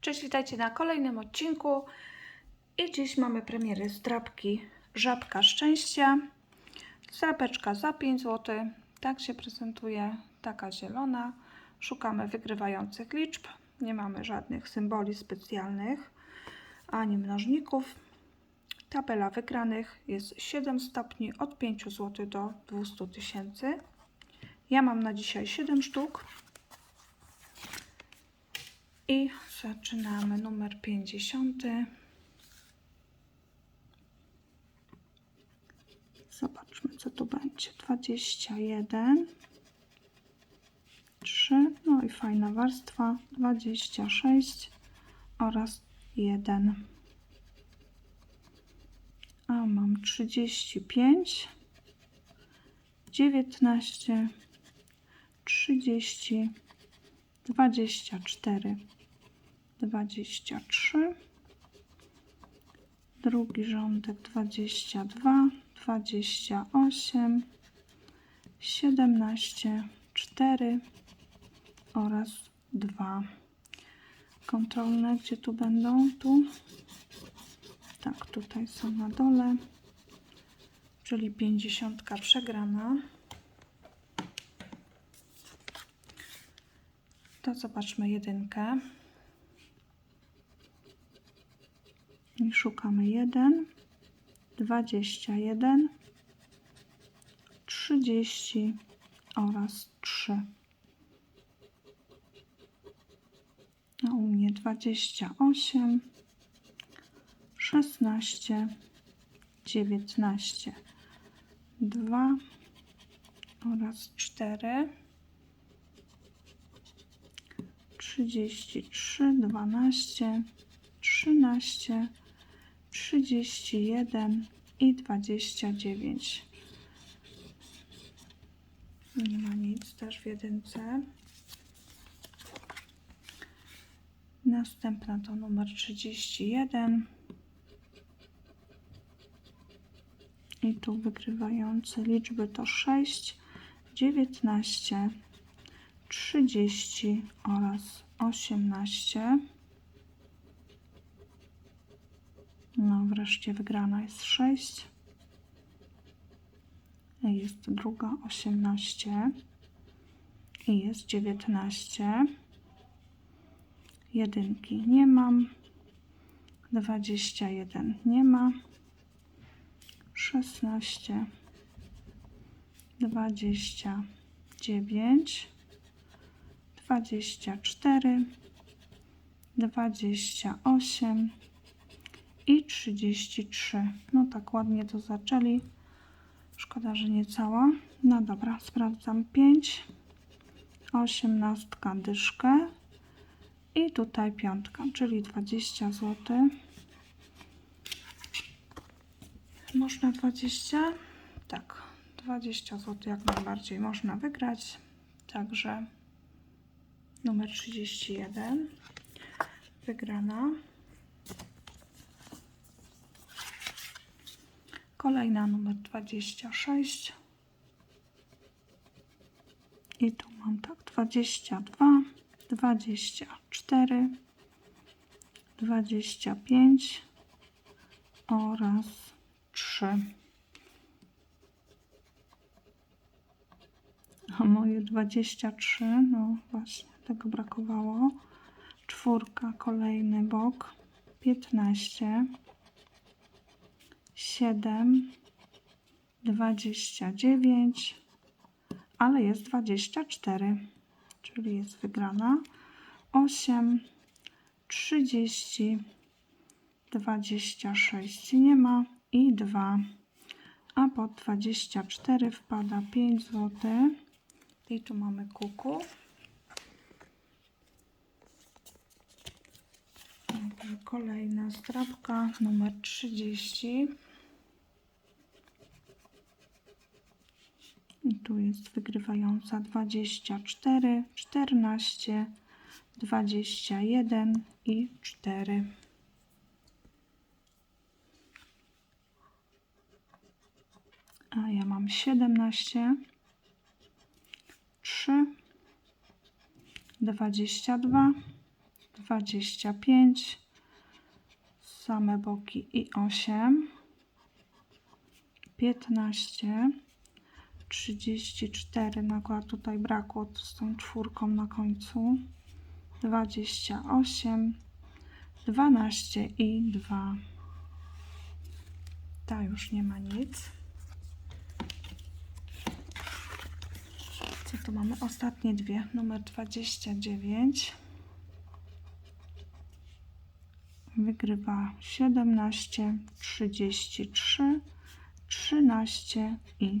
Cześć, witajcie na kolejnym odcinku. I dziś mamy premierę zdrabki Żabka Szczęścia. Zdrabeczka za 5 zł. Tak się prezentuje, taka zielona. Szukamy wygrywających liczb. Nie mamy żadnych symboli specjalnych ani mnożników. Tabela wygranych jest 7 stopni od 5 zł do 200 tysięcy. Ja mam na dzisiaj 7 sztuk. I zaczynamy numer 50. Zobaczmy, co tu będzie. 21, 3, no i fajna warstwa. 26 oraz 1. A mam 35, 19, 30, 24, 23, drugi rządek 22, 28, 17, 4 oraz 2. Kontrolne, gdzie tu będą? Tu. Tak, tutaj są na dole, czyli 50 przegrana. To zobaczmy jedynkę. Szukamy 1, 21, 30 oraz 3. A u mnie 28, 16, 19, 2 oraz 4. 33, 12, 13, 31 i 29. Nie ma nic też w jedynce. Następna to numer 31. I tu wygrywające liczby to 6, 19, 30 oraz 18. No, wreszcie wygrana jest 6. Jest druga 18. I jest 19. Jedynki nie mam. 21 nie ma. 16. 29. 24, 28 i 33. No tak ładnie to zaczęli. Szkoda, że nie cała. No dobra, sprawdzam 5, 18 dyszkę i tutaj piątka, czyli 20 zł. Można 20? Tak, 20 zł jak najbardziej można wygrać. Także numer 31 wygrana kolejna numer 26 i tu mam tak 22 24 25 oraz 3 a moje 23 no właśnie tego brakowało. Czwórka, kolejny bok. 15, 7, 29, ale jest 24, czyli jest wygrana. 8, 30, 26 nie ma i 2, a pod 24 wpada 5 zł. I tu mamy kuku. Kolejna strapka numer 30. I tu jest wygrywająca 24, 14, 21 i 4. A ja mam 17, 3, 22, 25, same boki i 8, 15, 34, no akurat tutaj brakło z tą czwórką na końcu, 28, 12 i 2. Ta już nie ma nic. Co tu mamy? Ostatnie dwie. Numer 29. Wygrywa 17, 33, 13 i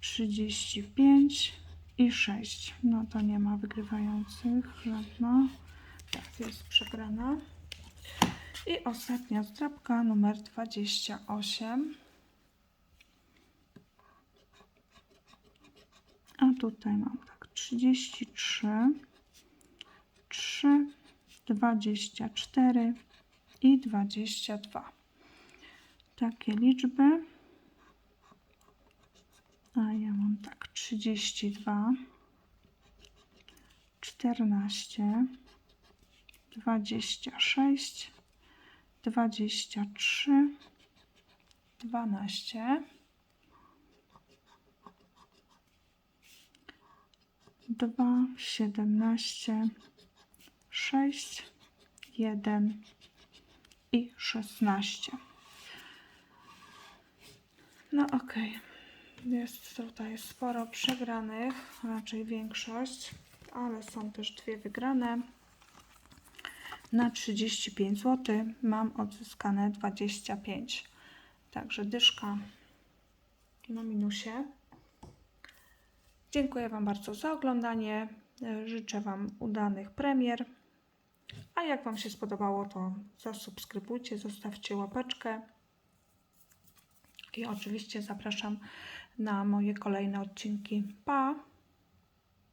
35 i 6. No to nie ma wygrywających. Żadna. Tak, jest przegrana. I ostatnia zdrabka numer 28. A tutaj mam tak 33, 3, 24 i 22. Takie liczby. A ja mam tak 32, 14, 26, 23, 12. dwa, siedemnaście, sześć, jeden i szesnaście. No okej. Jest tutaj sporo przegranych, raczej większość, ale są też dwie wygrane. Na 35 zł mam odzyskane 25. Także dyszka na minusie. Dziękuję Wam bardzo za oglądanie. Życzę Wam udanych premier. A jak Wam się spodobało, to zasubskrybujcie, zostawcie łapeczkę. I oczywiście zapraszam na moje kolejne odcinki. Pa!